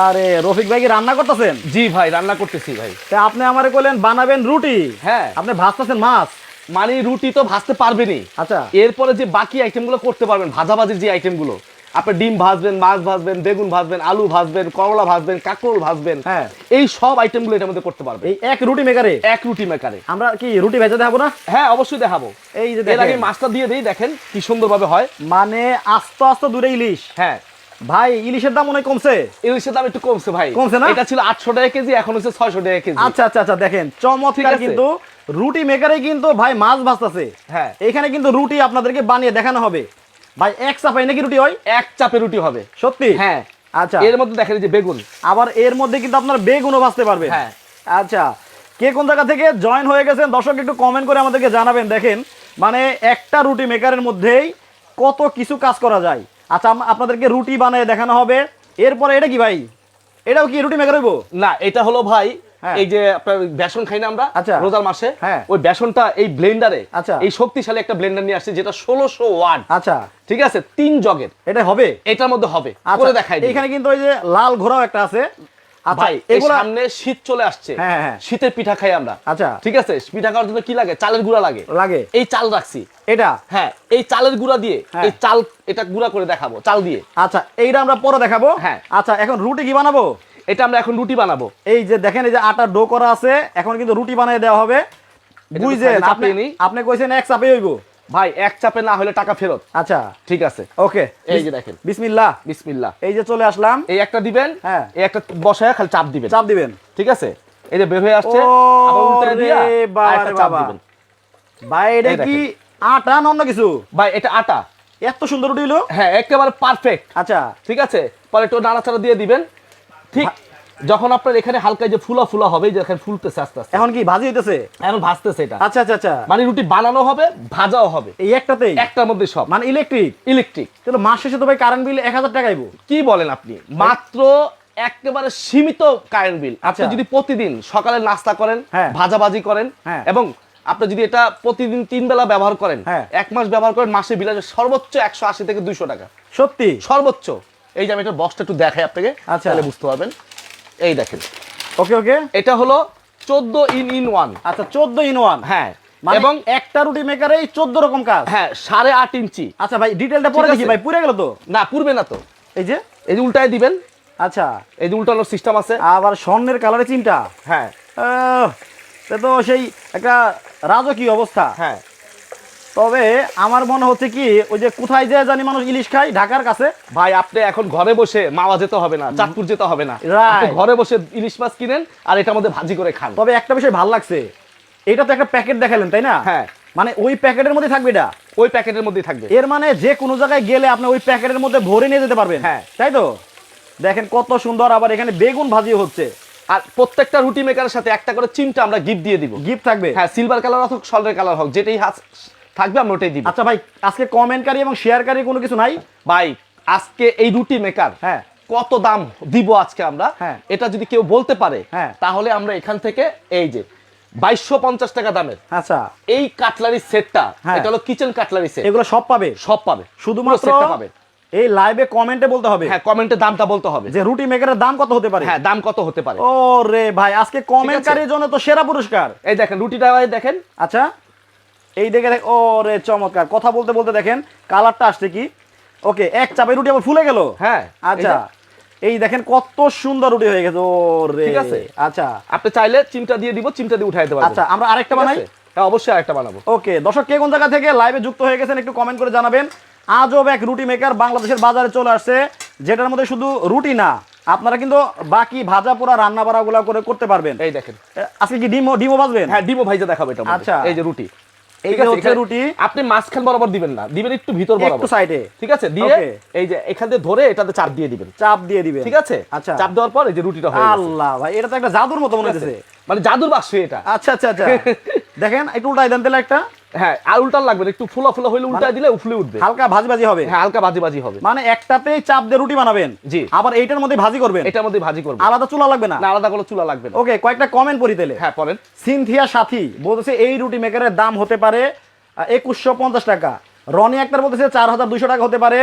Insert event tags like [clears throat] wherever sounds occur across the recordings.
আরে রফিক ভাই কি রান্না করতেছেন? জি ভাই রান্না করতেছি ভাই। তা আপনি আমারে কইলেন বানাবেন রুটি। হ্যাঁ। আপনি ভাজতেছেন মাছ? মানে রুটি তো ভাজতে পারবেনই। আচ্ছা। এরপরে যে বাকি আইটেমগুলো করতে পারবেন ভাজাভাজির যে আইটেমগুলো আপনি ডিম ভাজবেন মাছ ভাজবেন বেগুন ভাজবেন আলু ভাজবেন করলা ভাজবেন কাঁকরোল ভাজবেন হ্যাঁ। এই সব আইটেমগুলো এটার মধ্যে করতে পারবেন। এই এক রুটি মেকারে? এক রুটি মেকারে। আমরা কি রুটি ভেজে দেখাবো না? হ্যাঁ অবশ্যই দেখাবো। এই যে এর আগে মাছটা দিয়ে দিই দেখেন কি সুন্দরভাবে হয়। মানে আস্তে আস্তে দূরে ইলিশ। হ্যাঁ। ভাই ইলিশের দাম অনেক কমছে। ইলিশের দাম একটু কমছে ভাই। কমছে না? এটা ছিল আটশো টাকা কেজি এখন হচ্ছে ছয়শো টাকা কেজি। আচ্ছা আচ্ছা আচ্ছা দেখেন চমৎকার কিন্তু রুটি মেকারে কিন্তু ভাই মাছ ভাজতেছে। হ্যাঁ। এখানে কিন্তু রুটি আপনাদেরকে বানিয়ে দেখানো হবে। ভাই এক চাপাই নাকি রুটি হয়? এক চাপে রুটি হবে। সত্যি? হ্যাঁ। আচ্ছা। এর মধ্যে দেখেন যে বেগুন। আবার এর মধ্যে কিন্তু আপনার বেগুনও ভাজতে পারবে হ্যাঁ। আচ্ছা কে কোন জায়গা থেকে জয়েন হয়ে গেছেন দর্শক একটু কমেন্ট করে আমাদেরকে জানাবেন। দেখেন মানে একটা রুটি মেকারের মধ্যেই কত কিছু কাজ করা যায়। আচ্ছা আপনাদেরকে রুটি বানিয়ে দেখানো হবে। এরপরে এটা কি ভাই? এটাও কি রুটি মেকার হইব? না এটা হলো ভাই হ্যাঁ। এই যে আপনার বেসন খাই না আমরা? আচ্ছা। রোজার মাসে। হ্যাঁ। ওই বেসনটা এই ব্লেন্ডারে আচ্ছা। এই শক্তিশালী একটা ব্লেন্ডার নিয়ে আসছে যেটা ষোলোশো ওয়াট। আচ্ছা। ঠিক আছে? তিন জগের এটা হবে? এটার মধ্যে হবে। আচ্ছা। করে দেখাই এখানে কিন্তু ওই যে লাল ঘোড়াও একটা আছে। ভাই সামনে শীত চলে আসছে। শীতের পিঠা খাই আমরা। আচ্ছা। ঠিক আছে? পিঠা খাওয়ার জন্য কি লাগে? চালের গুঁড়া লাগে। লাগে। এই চাল রাখছি। এটা? হ্যাঁ এই চালের গুঁড়া দিয়ে। এই চাল এটা গুঁড়া করে দেখাবো চাল দিয়ে। আচ্ছা এইটা আমরা পরে দেখাবো। হ্যাঁ। আচ্ছা এখন রুটি কি বানাবো? এটা আমরা এখন রুটি বানাবো। এই যে দেখেন এই যে আটার ডো করা আছে এখন কিন্তু রুটি বানিয়ে দেওয়া হবে। বুঝছেন? আপনি আপনি কইছেন এক চাপে হইব। ভাই এক চাপে না হলে টাকা ফেরত। আচ্ছা। ঠিক আছে। ওকে এই যে দেখেন। বিসমিল্লাহ। বিসমিল্লাহ। এই যে চলে আসলাম। এই একটা দিবেন হ্যাঁ। এই একটা বসায় খালি চাপ দিবেন। চাপ দিবেন। ঠিক আছে? এই যে বের হয়ে আসছে আবার উল্টে দিয়া আরেকটা চাপ দিবেন। ভাই এটা কি আটা না অন্য কিছু? ভাই এটা আটা। এত সুন্দর হলো? হ্যাঁ একেবারে পারফেক্ট আচ্ছা। ঠিক আছে? পরে একটু নাড়াচাড়া দিয়ে দিবেন। ঠিক যখন আপনার এখানে হালকা যে ফুলা ফুলা হবে এই যে এখানে ফুলতেছে আস্তে আস্তে। এখন কি ভাজি হইতেছে? এখন ভাজতেছে এটা। আচ্ছা আচ্ছা আচ্ছা। মানে রুটি বানানো হবে ভাজাও হবে। এই একটাতেই? একটার মধ্যে সব। মানে ইলেকট্রিক ইলেকট্রিক তাহলে মাস শেষে তো ভাই কারেন্ট বিল এক হাজার টাকা আইবো। কি বলেন আপনি? মাত্র একেবারে সীমিত কারেন্ট বিল আপনি আচ্ছা। যদি প্রতিদিন সকালে নাস্তা করেন হ্যাঁ। ভাজাভাজি করেন হ্যাঁ। এবং আপনি যদি এটা প্রতিদিন তিন বেলা ব্যবহার করেন হ্যাঁ। এক মাস ব্যবহার করেন মাসে বিল আসবে সর্বোচ্চ একশো আশি থেকে দুইশো টাকা। সত্যি? সর্বোচ্চ। এই যে আমি এটা বক্সটা একটু দেখাই আপনাকে আচ্ছা। তাহলে বুঝতে পারবেন। এই দেখেন। ওকে ওকে এটা হলো চোদ্দ ইন ইন ওয়ান। আচ্ছা চোদ্দ ইন ওয়ান। হ্যাঁ। মানে এবং একটা রুটি মেকারে চোদ্দ রকম কাজ? হ্যাঁ সাড়ে আট ইঞ্চি। আচ্ছা ভাই ডিটেলটা পরে দেখি ভাই পুরে গেল তো? না পূর্বে না তো। এই যে? এই যে উল্টায় দিবেন। আচ্ছা। এই যে উল্টানোর সিস্টেম আছে। আবার স্বর্ণের কালারে চিমটা? হ্যাঁ। সে তো সেই একটা রাজকীয় অবস্থা। হ্যাঁ। তবে আমার মনে হচ্ছে কি ওই যে কোথায় যে জানি মানুষ ইলিশ খায় ঢাকার কাছে। ভাই আপনি এখন ঘরে বসে মাওয়া যেতে হবে না চাঁদপুর যেতে হবে না। ঘরে বসে ইলিশ মাছ কিনেন আর এটার মধ্যে ভাজি করে খান। তবে একটা বিষয় ভালো লাগছে এটা তো একটা প্যাকেট দেখালেন তাই না? হ্যাঁ। মানে ওই প্যাকেটের মধ্যে থাকবে এটা? ওই প্যাকেটের মধ্যেই থাকবে। এর মানে যে কোনো জায়গায় গেলে আপনি ওই প্যাকেটের মধ্যে ভরে নিয়ে যেতে পারবেন। হ্যাঁ। তাই তো? দেখেন কত সুন্দর আবার এখানে বেগুন ভাজি হচ্ছে। আর প্রত্যেকটা রুটি মেকারের সাথে একটা করে চিমটা আমরা গিফট দিয়ে দিব। গিফট থাকবে? হ্যাঁ সিলভার কালার হোক সল্টের কালার হোক যেটাই হাত থাকবে আমরা ওটাই দিব। আচ্ছা ভাই আজকে কমেন্টকারী এবং শেয়ারকারী কোনো কিছু নাই? ভাই আজকে এই রুটি মেকার হ্যাঁ। কত দাম দিব আজকে আমরা? হ্যাঁ। এটা যদি কেউ বলতে পারে হ্যাঁ। তাহলে আমরা এখান থেকে এই যে বাইশশো পঞ্চাশ টাকা দামের আচ্ছা। এই কাটলারি সেটটা হ্যাঁ। এটা হলো কিচেন কাটলারি সেট এগুলো সব পাবে? সব পাবে। শুধুমাত্র পাবে। এই লাইভে কমেন্টে বলতে হবে? হ্যাঁ কমেন্টে দামটা বলতে হবে। যে রুটি মেকারের দাম কত হতে পারে? হ্যাঁ দাম কত হতে পারে। ও রে ভাই আজকে কমেন্টকারীর জন্য তো সেরা পুরস্কার। এই দেখেন রুটিটা দেখেন। আচ্ছা। এই দেখে দেখ ও রে চমৎকার। কথা বলতে বলতে দেখেন কালারটা আসছে কি? ওকে এক চাপে রুটি আবার ফুলে গেল? হ্যাঁ আচ্ছা এই দেখেন কত সুন্দর রুটি হয়ে গেছে ও রে ঠিক আছে। আচ্ছা। আপনি চাইলে চিমটা দিয়ে দিব চিমটা দিয়ে উঠাই দিতে পারবেন। আচ্ছা আমরা আরেকটা বানাই? হ্যাঁ অবশ্যই আরেকটা বানাবো। ওকে দর্শক কে কোন জায়গা থেকে লাইভে যুক্ত হয়ে গেছেন একটু কমেন্ট করে জানাবেন। আজব এক রুটি মেকার বাংলাদেশের বাজারে চলে আসছে যেটার মধ্যে শুধু রুটি না আপনারা কিন্তু বাকি ভাজা পোড়া রান্না বাড়াগুলো করে করতে পারবেন। এই দেখেন। আজকে কি ডিমো ডিমো বাজবেন হ্যাঁ ডিমো ভাইজা দেখাবো এটা আচ্ছা। এই যে রুটি। এই যে হচ্ছে রুটি। আপনি মাঝখান বরাবর দিবেন না দিবেন একটু ভিতর একটু সাইডে ঠিক আছে দিয়ে এই যে এখান দিয়ে ধরে এটাতে চাপ দিয়ে দিবেন। চাপ দিয়ে দিবেন। ঠিক আছে? আচ্ছা। চাপ দেওয়ার পর এই যে রুটিটা হয়ে আল্লাহ ভাই এটা তো একটা জাদুর মতো মনে হচ্ছে মানে জাদুর বাক্স এটা। আচ্ছা আচ্ছা আচ্ছা। [laughs] দেখেন একটু উল্টাই দেন তাহলে একটা। হ্যাঁ আর উল্টান লাগবে একটু ফুলা ফুলা হইলে উল্টায় দিলে উফলে উঠবে। হালকা ভাজি ভাজি হবে। হ্যাঁ হালকা ভাজি ভাজি হবে। মানে একটাতেই চাপ দিয়ে রুটি বানাবেন জি। আবার এইটার মধ্যে ভাজি করবেন। এটার মধ্যে ভাজি করবে আলাদা চুলা লাগবে না? আলাদা কোনো চুলা লাগবে না। ওকে কয়েকটা কমেন্ট পড়ি তাহলে। হ্যাঁ পরেন সিনথিয়া সাথী বলতেছে এই রুটি মেকারের দাম হতে পারে একুশশো পঞ্চাশ টাকা। রনি আক্তার বলতেছে চার হাজার দুশো টাকা হতে পারে।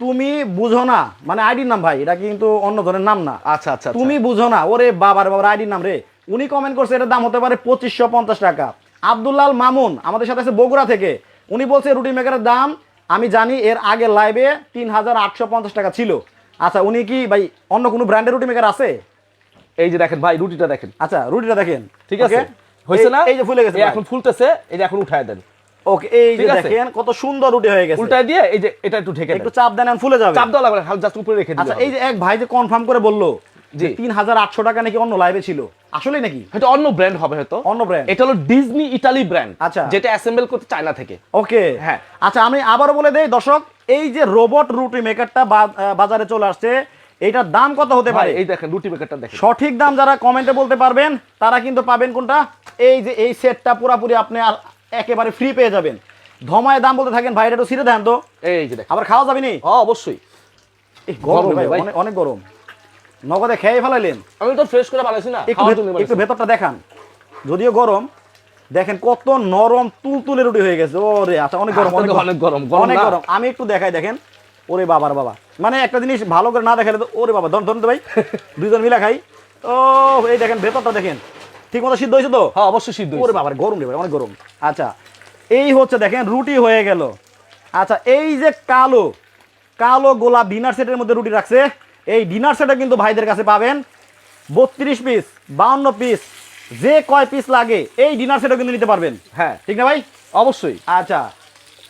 তুমি বুঝো না। মানে আইডির নাম ভাই এটা কিন্তু অন্য ধরনের নাম না। আচ্ছা আচ্ছা তুমি বুঝো না ওরে বাবার বাবার আইডির নাম রে। উনি কমেন্ট করছে এটার দাম হতে পারে পঁচিশশো পঞ্চাশ টাকা। আব্দুল্লাল মামুন আমাদের সাথে আছে বগুড়া থেকে। উনি বলছে রুটি মেকারের দাম আমি জানি এর আগে লাইভে তিন হাজার আটশো পঞ্চাশ টাকা ছিল। আচ্ছা উনি কি ভাই অন্য কোনো ব্র্যান্ডের রুটি মেকার আছে? এই যে দেখেন ভাই রুটিটা দেখেন। আচ্ছা রুটিটা দেখেন। ঠিক আছে? হয়েছে না? এই যে ফুলে গেছে এখন ফুলতেছে এই যে এখন উঠায় দেন। ওকে এই যে দেখেন কত সুন্দর রুটি হয়ে গেছে। উল্টায় দিয়ে এই যে এটা একটু ঢেকে একটু চাপ দেন ফুলে যাবে। চাপ দেওয়া লাগবে জাস্ট উপরে রেখে দিন আচ্ছা এই যে এক ভাই যে কনফার্ম করে বলল। তিন হাজার আটশো টাকা নাকি অন্য লাইভে ছিল। আসলেই নাকি? হয়তো অন্য ব্র্যান্ড হবে হয়তো। অন্য ব্র্যান্ড এটা হলো ডিজনি ইতালি ব্র্যান্ড আচ্ছা। যেটা অ্যাসেম্বল করতে চায়না থেকে। ওকে হ্যাঁ। আচ্ছা আমি আবারও বলে দেই দর্শক এই যে রোবট রুটি মেকারটা বাজারে চলে আসছে এটার দাম কত হতে পারে? এই দেখেন রুটি মেকারটা দেখেন। সঠিক দাম যারা কমেন্টে বলতে পারবেন তারা কিন্তু পাবেন কোনটা? এই যে এই সেটটা পুরাপুরি আপনি আর একেবারে ফ্রি পেয়ে যাবেন। ধমায় দাম বলতে থাকেন ভাই এটা একটু সিরে দেন তো। এই যে আবার খাওয়া যাবে নি? হ্যাঁ অবশ্যই। গরম ভাই অনেক গরম। নগদে খেয়ে ফেলাইলেন। আমি তো ফ্রেশ করে বানাইছি না একটু ভেতরটা দেখান। যদিও গরম দেখেন কত নরম তুলতুলে রুটি হয়ে গেছে। ওরে আচ্ছা অনেক গরম অনেক গরম, গরম অনেক গরম। আমি একটু দেখাই দেখেন। ওরে বাবার বাবা। মানে একটা জিনিস ভালো করে না দেখালে তো ওরে বাবা ধরুন ধরুন ভাই। [laughs] দুইজন মিলা খাই। ও এই দেখেন ভেতরটা দেখেন। ঠিক মতো সিদ্ধ হয়েছে তো? হ্যাঁ অবশ্যই সিদ্ধ ওরে বাবার গরম রে ভাই অনেক গরম। আচ্ছা এই হচ্ছে দেখেন রুটি হয়ে গেল। আচ্ছা এই যে কালো কালো গোলাপ ডিনার সেটের মধ্যে রুটি রাখছে এই ডিনার সেটে কিন্তু ভাইদের কাছে পাবেন। বত্রিশ পিস বাউন্ন পিস যে কয় পিস লাগে এই ডিনার সেটও কিন্তু নিতে পারবেন। হ্যাঁ। ঠিক না ভাই? অবশ্যই। আচ্ছা।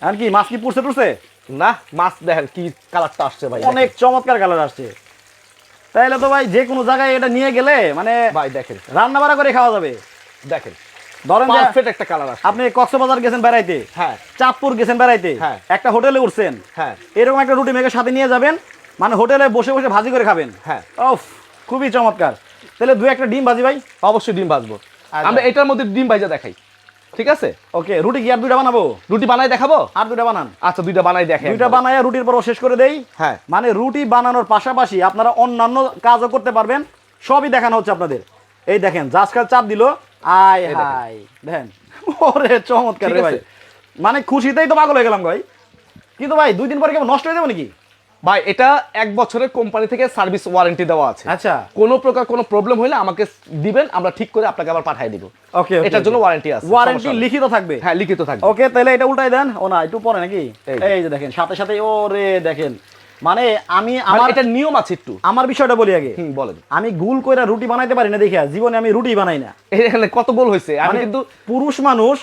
আর কি মাছ কি পুড়ছে টুরছে না মাছ দেখেন কি কালারটা আসছে ভাই। অনেক চমৎকার কালার আসছে। তাইলে তো ভাই যে কোনো জায়গায় এটা নিয়ে গেলে মানে ভাই দেখেন। রান্না বাড়া করে খাওয়া যাবে। দেখেন। ধরেন পারফেক্ট একটা কালার আসছে। আপনি কক্সবাজার গেছেন বেড়াইতে হ্যাঁ। চাঁদপুর গেছেন বেড়াইতে হ্যাঁ। একটা হোটেলে উঠছেন হ্যাঁ। এরকম একটা রুটি মেখে সাথে নিয়ে যাবেন মানে হোটেলে বসে বসে ভাজি করে খাবেন? হ্যাঁ। ওফ খুবই চমৎকার। তাহলে দু একটা ডিম ভাজি ভাই অবশ্যই ডিম ভাজবো। আমরা এটার মধ্যে ডিম ভাজা দেখাই। ঠিক আছে? ওকে রুটি কি আর দুইটা বানাবো? রুটি বানাই দেখাবো? আর দুইটা বানান। আচ্ছা দুইটা বানাই দেখেন দুইটা বানায় রুটির পর শেষ করে দেই। হ্যাঁ। মানে রুটি বানানোর পাশাপাশি আপনারা অন্যান্য কাজও করতে পারবেন। সবই দেখানো হচ্ছে আপনাদের। এই দেখেন জাসকাল চাপ দিল। আয়। হাই দেখেন। [laughs] ওরে চমৎকার রে ভাই। মানে খুশিতেই তো পাগল হয়ে গেলাম ভাই। কিন্তু ভাই দুই দিন পরে কেমন নষ্ট হয়ে যাবে নাকি? ভাই এটা এক বছরের কোম্পানি থেকে সার্ভিস ওয়ারেন্টি দেওয়া আছে। আচ্ছা। কোনো প্রকার কোনো প্রবলেম হলে আমাকে দিবেন আমরা ঠিক করে আপনাকে আবার পাঠিয়ে দিব। ওকে এটার জন্য ওয়ারেন্টি আছে। ওয়ারেন্টি লিখিত থাকবে? হ্যাঁ লিখিত থাকবে। ওকে তাহলে এটা উল্টাই দেন। ও না একটু পরে নাকি? এই। যে। দেখেন সাথে সাথে ওরে দেখেন। মানে আমি আমার এটা নিয়ম আছে একটু। আমার বিষয়টা বলি আগে। বলেন। আমি গুল কইরা রুটি বানাইতে পারি না দেখিয়া জীবনে আমি রুটি বানাই না। এখানে কত গোল হয়েছে আমি মানে কিন্তু পুরুষ মানুষ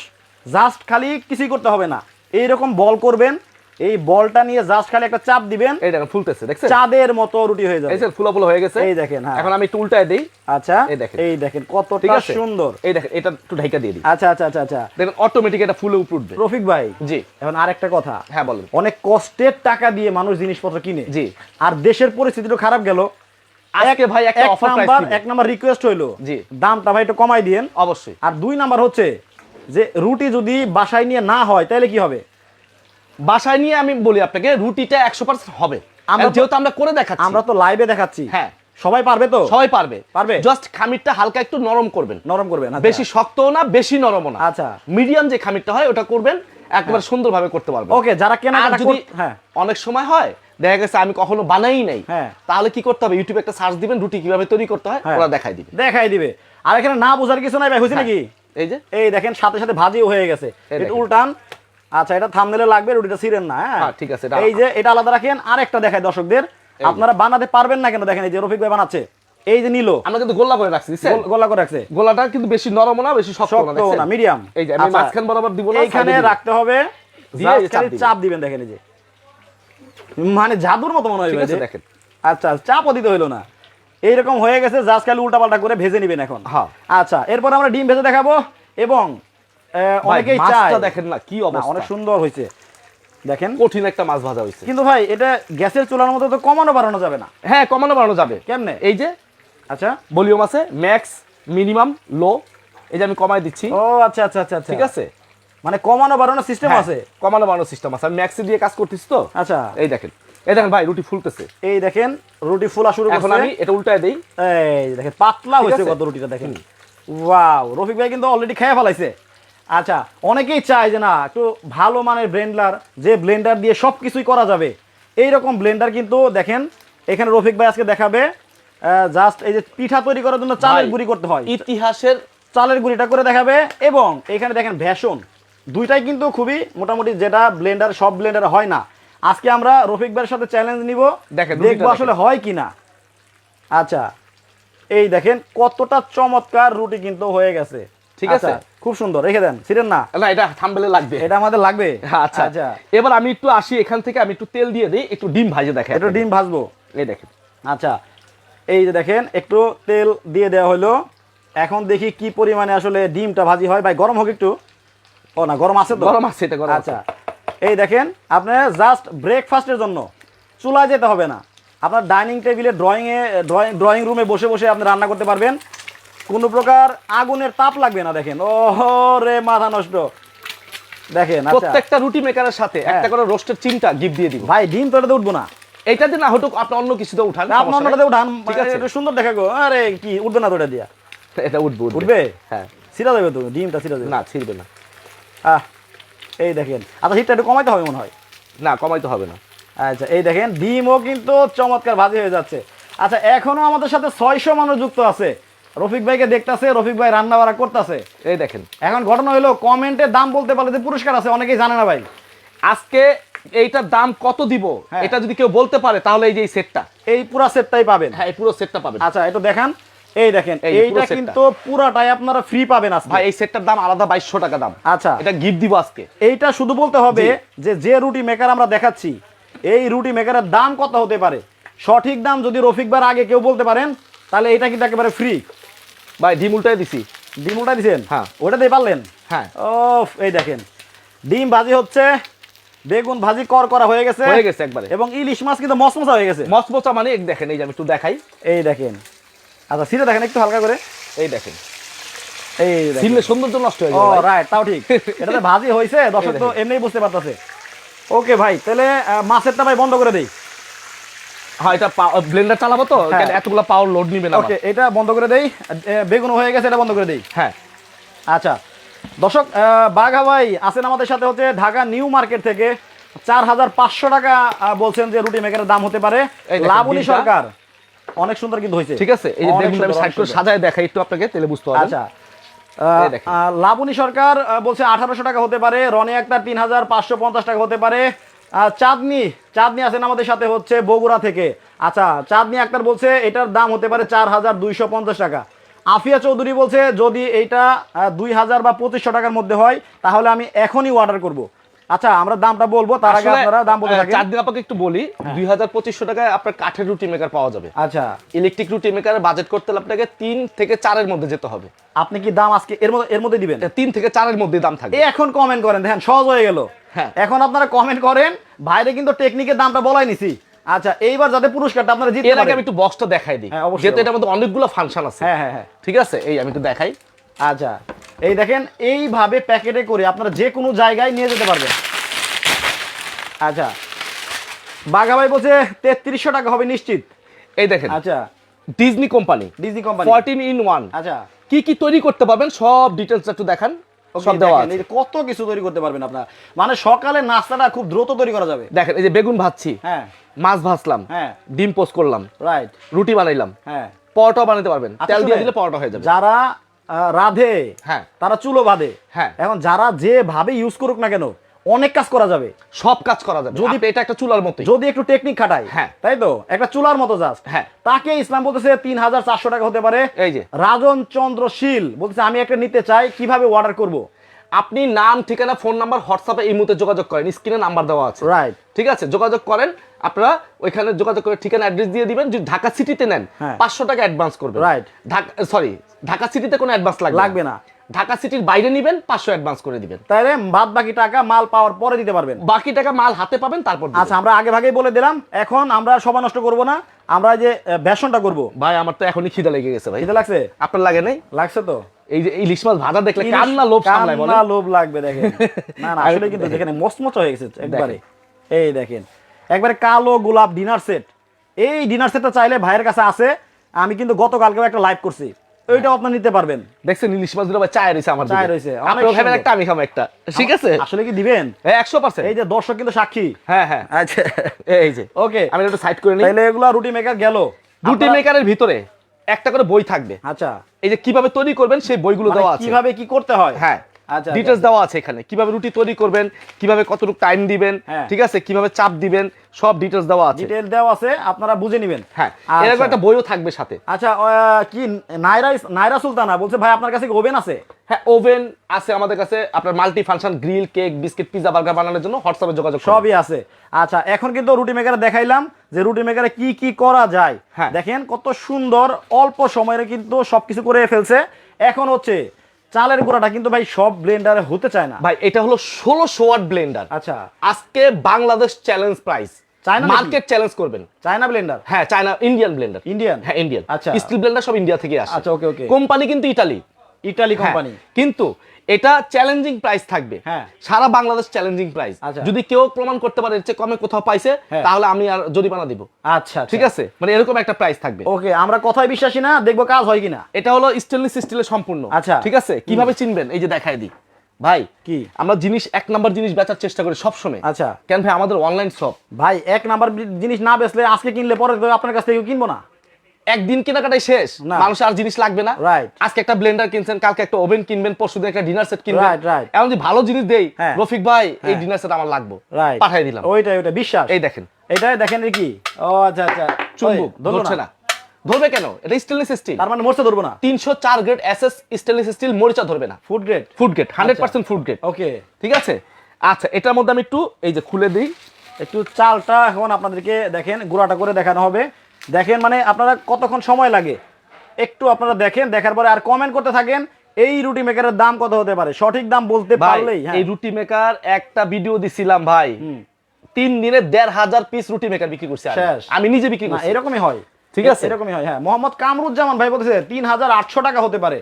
জাস্ট খালি কিছুই করতে হবে না। এইরকম বল করবেন এই বলটা নিয়ে জাস্ট খালি একটা চাপ দিবেন। এই দেখেন ফুলতেছে দেখছেন? চাঁদের মতো রুটি হয়ে যাবে। এই ফুলা ফুলা হয়ে গেছে। এই দেখেন, হ্যাঁ। এখন আমি একটু উল্টায় দেই। আচ্ছা এই দেখেন। এই দেখেন কতটা সুন্দর। এই দেখেন এটা একটু ঢাইকা দিয়ে দিই। আচ্ছা আচ্ছা আচ্ছা আচ্ছা। দেখেন অটোমেটিক এটা ফুলে উপর উঠবে। রফিক ভাই জি। এখন আরেকটা কথা। হ্যাঁ বলেন। অনেক কষ্টের টাকা দিয়ে মানুষ জিনিসপত্র কিনে। জি। আর দেশের পরিস্থিতিটা খারাপ গেল। আজকে ভাই একটা এক অফার প্রাইস নাম্বার এক নাম্বার রিকোয়েস্ট হইল। জি। দামটা ভাই একটু কমাই দিয়েন। অবশ্যই। আর দুই নাম্বার হচ্ছে যে রুটি যদি বাসায় নিয়ে না হয় তাহলে কি হবে? বাসায় নিয়ে আমি বলি আপনাকে রুটিটা একশো পার্সেন্ট হবে। আমরা যেহেতু আমরা করে দেখাচ্ছি। আমরা তো লাইভে দেখাচ্ছি। হ্যাঁ। সবাই পারবে তো? সবাই পারবে। পারবে? জাস্ট খামিরটা হালকা একটু নরম করবেন। নরম করবেন আচ্ছা। বেশি শক্তও না বেশি নরমও না। আচ্ছা। মিডিয়াম যে খামিরটা হয় ওটা করবেন একবার সুন্দরভাবে করতে পারবেন। ওকে যারা আর যদি হ্যাঁ। অনেক সময় হয় দেখা গেছে আমি কখনো বানাই নাই হ্যাঁ। তাহলে কি করতে হবে? ইউটিউবে একটা সার্চ দিবেন রুটি কীভাবে তৈরি করতে হয় হ্যাঁ। ওরা দেখাই দিবে। দেখাই দিবে। আর এখানে না বোঝার কিছু নাই ভাই হয়েছে হ্যাঁ। নাকি? এই যে। এই দেখেন সাথে সাথে ভাজিও হয়ে গেছে। উল্টান। আচ্ছা এটা থামনেলে লাগবে রুটিটা ছিঁড়েন না হ্যাঁ? হ্যাঁ, ঠিক আছে, এই যে এটা আলাদা রাখেন আর একটা দেখায় দর্শকদের আপনারা বানাতে পারবেন না কেন দেখেন এই যে রফিক ভাই বানাচ্ছে। এই যে নিল। আমরা কিন্তু গোল্লা করে রাখছি বুঝছেন? গোল- করে রাখছে। গোলাটা কিন্তু বেশি নরম না বেশি শক্ত না মিডিয়াম এই যে আমি মাঝখান বরাবর দিব না এইখানে side এ দিব। রাখতে হবে। চাপ খালি দিবেন। চাপ দিবেন দেখেন এই যে। মানে জাদুর মতো মনে হয় দেখেন। আচ্ছা চাপও দিতে হইল না। এইরকম হয়ে গেছে জাস্ট খালি উল্টাপাল্টা করে ভেজে নেবেন এখন। হ্যাঁ। আচ্ছা এরপর আমরা ডিম ভেজে দেখাবো এবং অনেকেই চায়। দেখেন না কি অবস্থা? অনেক সুন্দর হয়েছে। দেখেন। কঠিন একটা মাছ ভাজা হয়েছে। কিন্তু ভাই এটা গ্যাসের চুলার মতো তো কমানো বাড়ানো যাবে না। হ্যাঁ কমানো বাড়ানো যাবে। কেমনে? এই যে আচ্ছা। ভলিউম আছে ম্যাক্স মিনিমাম লো। এই যে আমি কমাই দিচ্ছি। ও আচ্ছা আচ্ছা ঠিক আছে? মানে কমানো সিস্টেম হ্যাঁ, আছে? কমানো সিস্টেম আছে। আমি ম্যাক্সি দিয়ে কাজ করতেছি তো? আচ্ছা। এই দেখেন। এই দেখেন ভাই রুটি ফুলতেছে। এই দেখেন রুটি ফুলা শুরু এখন আমি এটা উল্টায় দেই। এই দেখেন পাতলা হয়েছে কত রুটিটা দেখেন। ওয়াও রফিক ভাই কিন্তু অলরেডি খেয়ে ফেলাইছে। আচ্ছা অনেকেই চায় যে না একটু ভালো মানের ব্লেন্ডার যে ব্লেন্ডার দিয়ে সব কিছুই করা যাবে। এই রকম ব্লেন্ডার কিন্তু দেখেন এখানে রফিক ভাই আজকে দেখাবে জাস্ট এই যে পিঠা তৈরি করার জন্য চালের গুঁড়ি করতে হয়। ইতিহাসের চালের গুঁড়িটা করে দেখাবে এবং এখানে দেখেন ভ্যাসন দুইটাই কিন্তু খুবই মোটামুটি যেটা ব্লেন্ডার সব ব্লেন্ডার হয় না। আজকে আমরা রফিক ভাইয়ের সাথে চ্যালেঞ্জ নিব দেখেন, দেখব আসলে। হয় কিনা। আচ্ছা এই দেখেন কতটা চমৎকার রুটি কিন্তু হয়ে গেছে। ঠিক আচ্ছা, আছে। খুব সুন্দর রেখে দেন ছিলেন না। না এটা থাম্বেলে লাগবে। এটা আমাদের লাগবে। আচ্ছা আচ্ছা। এবার আমি একটু আসি এখান থেকে আমি একটু তেল দিয়ে দিই একটু ডিম ভাজে দেখে একটু ডিম ভাজবো। এই দেখেন। আচ্ছা এই যে দেখেন একটু তেল দিয়ে দেওয়া হলো। এখন দেখি কি পরিমাণে আসলে ডিমটা ভাজি হয়। ভাই গরম হোক একটু। ও না গরম আছে তো? গরম আছে এটা গরম আচ্ছা। এই দেখেন আপনার জাস্ট ব্রেকফাস্টের জন্য চুলায় যেতে হবে না। আপনার ডাইনিং টেবিলে ড্রয়িংয়ে ড্রয়িং ড্রয়িং রুমে বসে বসে আপনি রান্না করতে পারবেন। কোনো প্রকার আগুনের তাপ লাগবে না দেখেন। ও রে মাথা নষ্ট। দেখেন আচ্ছা। প্রত্যেকটা রুটি মেকারের সাথে হ্যাঁ। একটা করে রোস্টের চিমটা গিফট দিয়ে দিব। ভাই ডিম তো উঠবো না। এইটা দিয়ে না হয়তো আপনি অন্য কিছুতে উঠান আপনি অন্যটাতে উঠান। ঠিক আছে। একটু সুন্দর দেখা গো আরে কি উঠবে না তো এটা দিয়া? এটা উঠবে উঠবে। হ্যাঁ। সিরা যাবে তো ডিমটা সিরা যাবে না ছিড়বে না। আহ এই দেখেন। আচ্ছা হিটটা একটু কমাইতে হবে মনে হয়? না কমাইতে হবে না। আচ্ছা এই দেখেন ডিমও কিন্তু চমৎকার ভাজি হয়ে যাচ্ছে। আচ্ছা এখনও আমাদের সাথে ছয়শো মানুষ যুক্ত আছে। রফিক ভাইকে দেখতাছে রফিক ভাই রান্না বাড়া করতেছে। এই দেখেন। এখন ঘটনা হলো কমেন্টে দাম বলতে পারলে যে পুরস্কার আছে অনেকেই জানে না ভাই। আজকে এইটার দাম কত দিব? হ্যাঁ। এটা যদি কেউ বলতে পারে তাহলে এই যে এই সেটটা এই পুরা সেটটাই পাবেন। হ্যাঁ এই পুরো সেটটা পাবেন। আচ্ছা একটু দেখান। এই দেখেন এইটা কিন্তু পুরাটাই আপনারা ফ্রি পাবেন আজকে। ভাই এই সেটটার দাম আলাদা বাইশশো টাকা দাম। আচ্ছা। এটা গিফট দিব আজকে। এইটা শুধু বলতে হবে যে যে রুটি মেকার আমরা দেখাচ্ছি এই রুটি মেকারের দাম কত হতে পারে? সঠিক দাম যদি রফিক বার আগে কেউ বলতে পারেন তাহলে এটা কিন্তু একেবারে ফ্রি ভাই ডিম উল্টাই দিছি। ডিম উল্টা দিছেন? হ্যাঁ। ওটা দিয়ে পারলেন? হ্যাঁ। ও এই দেখেন। ডিম ভাজি হচ্ছে বেগুন ভাজি কর করা হয়ে গেছে হয়ে গেছে একবারে। এবং ইলিশ মাছ কিন্তু মসমসা হয়ে গেছে। মচমচা মানে এক দেখেন এই যে আমি একটু দেখাই। এই দেখেন। আচ্ছা সিরে দেখেন একটু হালকা করে। এই দেখেন। এই দেখেন। সিললে সৌন্দর্য নষ্ট হয়ে ও যাবে। রাইট তাও ঠিক। [laughs] এটাতে ভাজি হয়েছে দর্শক তো। এমনিই বুঝতে পারতেছে। ওকে ভাই তাহলে মাছেরটা ভাই বন্ধ করে দেই। হ্যাঁ এটা ব্লেন্ডার চালাবো তো হ্যাঁ। এতগুলো পাওয়ার লোড নিবে না ওকে এটা বন্ধ করে দেই। বেগুন হয়ে গেছে এটা বন্ধ করে দেই। হ্যাঁ। আচ্ছা। দর্শক বাঘা ভাই আছেন আমাদের সাথে হচ্ছে ঢাকা নিউ মার্কেট থেকে। চার হাজার পাঁচশো টাকা বলছেন যে রুটি মেকারের দাম হতে পারে। লাবণী সরকার। অনেক সুন্দর কিন্তু হয়েছে। ঠিক আছে এই যে অনেক আমি সাইড করে সাজায় দেখাই একটু আপনাকে তাহলে বুঝতে পারবেন। আচ্ছা। লাবণী সরকার বলছে আঠারোশো টাকা হতে পারে রনি আক্তার তিন হাজার পাঁচশো পঞ্চাশ টাকা হতে পারে। চাঁদনি চাঁদনি আছেন আমাদের সাথে হচ্ছে বগুড়া থেকে। আচ্ছা চাঁদনি আক্তার বলছে, এটার দাম হতে পারে চার হাজার দুইশো পঞ্চাশ টাকা। আফিয়া চৌধুরী বলছে, যদি এইটা দুই হাজার বা পঁচিশশো টাকার মধ্যে হয়, তাহলে আমি এখনই অর্ডার করব। আচ্ছা আমরা দামটা বলব তার আগে আপনারা দাম বলতে থাকেন। চার দিন আপনাকে একটু বলি দুই হাজার পঁচিশশো টাকায় আপনার কাঠের রুটি মেকার পাওয়া যাবে। আচ্ছা। ইলেকট্রিক রুটি মেকারের বাজেট করতে হলে আপনাকে তিন থেকে চারের মধ্যে যেতে হবে। আপনি কি দাম আজকে এর মধ্যে এর মধ্যে দিবেন? এটা তিন থেকে চারের মধ্যে দাম থাকবে। এখন কমেন্ট করেন দেখেন সহজ হয়ে গেল। হ্যাঁ। এখন আপনারা কমেন্ট করেন বাইরে কিন্তু টেকনিকের দামটা বলাই নিছি। আচ্ছা এইবার যাতে পুরস্কারটা আপনারা জিততে এর আগে পারেন। আমি একটু বক্সটা দেখাই দিই। হ্যাঁ, যেহেতু এটার মধ্যে অনেকগুলো ফাংশন আছে। হ্যাঁ হ্যাঁ হ্যাঁ। ঠিক আছে? এই আমি একটু দেখাই। আচ্ছা। এই দেখেন এইভাবে প্যাকেটে করে আপনারা যে কোনো জায়গায় নিয়ে যেতে পারবেন। আচ্ছা বাঘাবাই বলছে তেত্রিশশো টাকা হবে নিশ্চিত। এই দেখেন আচ্ছা। Disney company Disney company fourteen in one আচ্ছা। কি কি তৈরি করতে পারবেন সব ডিটেলস একটু দেখান কত কিছু তৈরি করতে পারবেন আপনারা। মানে সকালে নাস্তাটা খুব দ্রুত তৈরি করা যাবে। দেখেন এই যে বেগুন ভাজছি হ্যাঁ। মাছ ভাজলাম হ্যাঁ। ডিম পোস্ট করলাম রাইট রুটি বানাইলাম হ্যাঁ। পরোটাও বানাতে পারবেন। আচ্ছা, তেল দিয়ে দিলে পরোটা হয়ে যাবে। যারা রাধে হ্যাঁ। তারা চুলো বাঁধে। হ্যাঁ। এখন যারা যেভাবে ইউজ করুক না কেন অনেক কাজ করা যাবে। সব কাজ করা যাবে। যদি- এটা একটা চুলার মতো যদি একটু টেকনিক খাটায় হ্যাঁ। তাই তো? একটা চুলার মতো জাস্ট হ্যাঁ। তাকে ইসলাম বলতেছে তিন হাজার চারশো টাকা হতে পারে। এই যে। রাজন চন্দ্র শীল বলতেছে আমি একটা নিতে চাই কীভাবে অর্ডার করব? আপনি নাম ঠিকানা ফোন নাম্বার হোয়াটসঅ্যাপে এই মুহূর্তে যোগাযোগ করেন। স্ক্রিনে নাম্বার দেওয়া আছে। রাইট ঠিক আছে? যোগাযোগ করেন। আপনারা ওইখানে যোগাযোগ করে ঠিকানা অ্যাড্রেস দিয়ে দিবেন। যদি ঢাকা সিটিতে নেন হ্যাঁ। পাঁচশো টাকা অ্যাডভান্স করবেন। রাইট ঢাকা সরি ঢাকা সিটিতে কোনো অ্যাডভান্স লাগবে লাগবে না। ঢাকা সিটির বাইরে নিবেন পাঁচশো অ্যাডভান্স করে দিবেন। তাহলে বাদ বাকি টাকা মাল পাওয়ার পরে দিতে পারবেন। বাকি টাকা মাল হাতে পাবেন তারপর আচ্ছা আমরা আগে ভাগেই বলে দিলাম এখন আমরা সময় নষ্ট করব না। আমরা যে বেসনটা করব। ভাই আমার তো এখনই খিদে লেগে গেছে ভাই। খিদে লাগছে? আপনার লাগে নাই? লাগছে তো। এই যে ইলিশ মাছ ভাজা দেখলে কান্না লোভ সামলায় বলে কান্না লোভ লাগবে দেখেন। [laughs] না না আসলে কিন্তু মচমচ হয়ে গেছে একবারে। এই দেখেন একবারে কালো গোলাপ ডিনার সেট। এই ডিনার সেটটা চাইলে ভাইয়ের কাছে আছে। আমি কিন্তু গতকালকেও একটা লাইভ করছি। ওইটাও আপনি নিতে পারবেন। দেখছেন ইলিশ ভাই চায় রয়েছে আমার চায় রয়েছে, আপনার খাবেন একটা আমি খাব একটা। ঠিক আছে? আসলে কি দিবেন? একশো পার্সেন্ট। এই যে দর্শক কিন্তু সাক্ষী। হ্যাঁ হ্যাঁ। আচ্ছা। এই যে। ওকে আমি একটু সাইড করে নিই। এগুলা রুটি মেকার গেল। রুটি মেকারের ভিতরে একটা করে বই থাকবে। আচ্ছা। এই যে কীভাবে তৈরি করবেন সেই বইগুলো মানে দেওয়া আছে। কীভাবে কি করতে হয়? হ্যাঁ। ডিটেলস দেওয়া আছে এখানে। কীভাবে রুটি তৈরি করবেন কীভাবে কতটুকু টাইম দিবেন হ্যাঁ। ঠিক আছে? কীভাবে চাপ দিবেন সব ডিটেলস দেওয়া আছে। ডিটেল দেওয়া আছে আপনারা বুঝে নেবেন। হ্যাঁ আচ্ছা। এরকম একটা বইও থাকবে সাথে। আচ্ছা কি নাইরা নাইরা সুলতানা বলছে ভাই আপনার কাছে ওভেন আছে? হ্যাঁ ওভেন আছে আমাদের কাছে। আপনার multi function grill cake biscuit pizza burger বানানোর জন্য হোয়াটসঅ্যাপে যোগাযোগ সবই আছে। আচ্ছা এখন কিন্তু রুটি মেকারে দেখাইলাম যে রুটি মেকারে কি কি করা যায়। হ্যাঁ। দেখেন কত সুন্দর অল্প সময়ে কিন্তু সবকিছু করে ফেলছে। এখন হচ্ছে চালের গুঁড়াটা কিন্তু ভাই সব ব্লেন্ডারে হতে চায় না। ভাই এটা হলো ষোলো ওয়াট ব্লেন্ডার আচ্ছা। আজকে Bangladesh challenge price China market challenge করবেন। চায়না ব্লেন্ডার হ্যাঁ চায়না ইন্ডিয়ান ব্লেন্ডার ইন্ডিয়ান হ্যাঁ ইন্ডিয়ান আচ্ছা। স্টিল ব্লেন্ডার সব ইন্ডিয়া থেকে আসে। আচ্ছা, ওকে ওকে কোম্পানি কিন্তু ইটালি ইটালি কোম্পানি কিন্তু এটা চ্যালেঞ্জিং প্রাইস থাকবে। হ্যাঁ। সারা বাংলাদেশ চ্যালেঞ্জিং প্রাইস আচ্ছা। যদি কেউ প্রমাণ করতে পারে চেয়ে কমে কোথাও পাইছে হ্যাঁ। তাহলে আমি আর জরিমানা দিব। আচ্ছা ঠিক আছে? মানে এরকম একটা প্রাইস থাকবে। ওকে আমরা কথায় বিশ্বাসী না দেখব কাজ হয় কিনা। এটা হলো স্টেনলেস স্টিলের সম্পূর্ণ। আচ্ছা। ঠিক আছে? কীভাবে চিনবেন? এই যে দেখায় দিই। ভাই কি? আমরা জিনিস এক নাম্বার জিনিস বেচার চেষ্টা করি সব সময় আচ্ছা। কেন ভাই? আমাদের অনলাইন শপ ভাই এক নাম্বার জিনিস না বেচলে আজকে কিনলে পরে আপনার কাছ থেকে কিনবো না। একদিন কেনাকাটাই শেষ। মানুষ আর জিনিস লাগবে না। আজকে একটা ব্লেন্ডার কিনছেন কালকে একটা ওভেন কিনবেন পরশুদিন একটা ডিনার সেট কিনবেন. এমন যদি ভালো জিনিস দেই হ্যাঁ। রফিক ভাই এই হ্যাঁ। ডিনার সেট আমার লাগবে। পাঠিয়ে দিলাম। ওইটাই ওইটা বিশ্বাস। এই দেখেন। এটাই দেখেন কি? ও আচ্ছা আচ্ছা। চুম্বুক ধরছে না? ধরবে কেন? এটা স্টেনলেস স্টিল তার মানে মরতে ধরবো না? তিনশো চার গ্রেড এসএস স্টেনলেস স্টিল মরিচা ধরবে না। Food grade food grade hundred percent food grade okay ঠিক আছে? আচ্ছা এটার মধ্যে আমি একটু এই যে খুলে দিই। একটু চালটা এখন আপনাদেরকে দেখেন গুঁড়াটা করে দেখানো হবে। দেখেন মানে আপনারা কতক্ষণ সময় লাগে? একটু আপনারা দেখেন দেখার পরে আর কমেন্ট করতে থাকেন এই রুটি মেকারের দাম কত হতে পারে? সঠিক দাম বলতে পারলেই হ্যাঁ। এই রুটি মেকার একটা ভিডিও দিছিলাম ভাই। তিন দিনে দেড় হাজার পিস রুটি মেকার বিক্রি করছি আমি। নিজে বিক্রি করছি। এরকমই হয়। ঠিক আছে। এরকমই হয় হ্যাঁ। মোহাম্মদ কামরুজ্জামান ভাই বলতেছে তিন হাজার আটশো টাকা হতে পারে।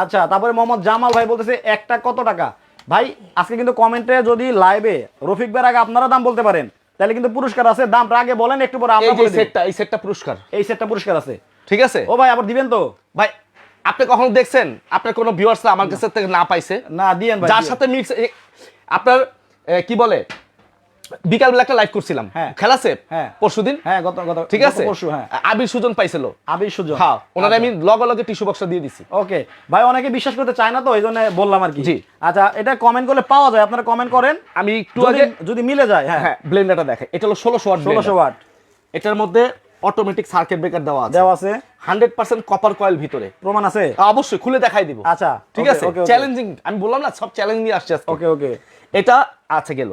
আচ্ছা তারপরে মোহাম্মদ জামাল ভাই বলতেছে একটা কত টাকা? ভাই আজকে কিন্তু কমেন্টে যদি লাইভে রফিক ভাইয়ের আগে আপনারা দাম বলতে পারেন। তাহলে কিন্তু পুরস্কার আছে দামটা আগে বলেন একটু পরে আমরা এই। সেটটা এই সেটটা পুরস্কার। এই সেটটা পুরস্কার আছে। ঠিক আছে? ও ভাই আবার দিবেন তো? ভাই আপনি কখনো দেখছেন? আপনার কোনো ভিউয়ার্স আমার কাছে থেকে না পাইছে? না দিয়েন ভাই যার সাথে মিক্স আপনার কি বলে? বিকাল বেলা একটা লাইভ করছিলাম। হ্যাঁ। খেলা সেপ হ্যাঁ। পরশুদিন হ্যাঁ গত গত ঠিক আছে? পরশু হ্যাঁ। আবির সুজন পাইছিল। আবির সুজন। হ্যাঁ ওনারা আমি লগে লগে টিস্যু বক্সটা দিয়ে দিছি। ওকে ভাই অনেকে বিশ্বাস করতে চায় না তো এই জন্য বললাম আর কি। জি। আচ্ছা এটা কমেন্ট করলে পাওয়া যায় আপনারা কমেন্ট করেন। আমি একটু আগে যদি মিলে যায় হ্যাঁ। হ্যাঁ ব্লেন্ডারটা দেখে এটা হলো ষোলোশো ওয়াট ষোলোশো ওয়াট এটার মধ্যে অটোমেটিক সার্কিট ব্রেকার দেওয়া আছে। দেওয়া আছে। হান্ড্রেড পার্সেন্ট কপার কয়েল ভিতরে। প্রমাণ আছে? অবশ্যই খুলে দেখাই দিব। আচ্ছা ঠিক আছে. চ্যালেঞ্জিং আমি বললাম না সব চ্যালেঞ্জ নিয়ে আসছে ওকে ওকে এটা আছে গেল।